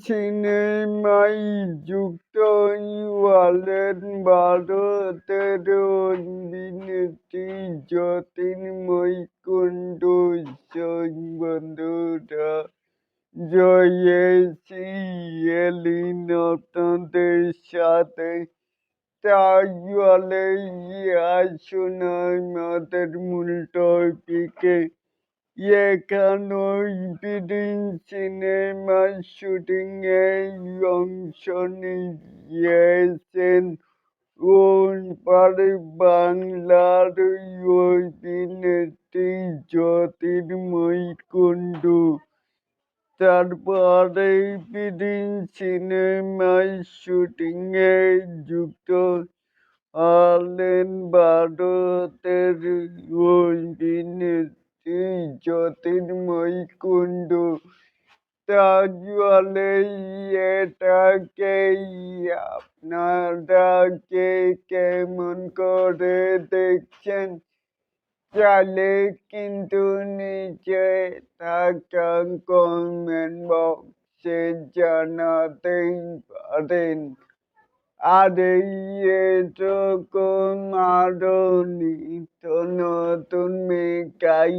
সিনেমায় যুক্ত হলেন ভারতের অভিনেত্রী জ্যোতির্ময় কুণ্ডু বন্ধুরা। জয়েছি এলিন আপনাদের সাথে তাহলে আসুন আমাদের মূল টপিকে। এখানেই বিদিন সিনেমার শুটিংয়ে অংশ নিয়েছেন ওপারে বাংলার অভিনেত্রী জ্যোতির্ময় কুণ্ডু তারপরে বিদিন সিনেমার শুটিংয়ে যুক্ত হলেন ভারতের অভিনেত্রী জ্যোতির্ময় কুণ্ডু তাহলে এটাকে আপনারা কে কেমন করে দেখছেন? চাইলে কিন্তু নিচে থাকা কমেন্ট বক্সে জানাতেই পারেন। আর এই এরকম আরও নিত্য নতুন মেকাই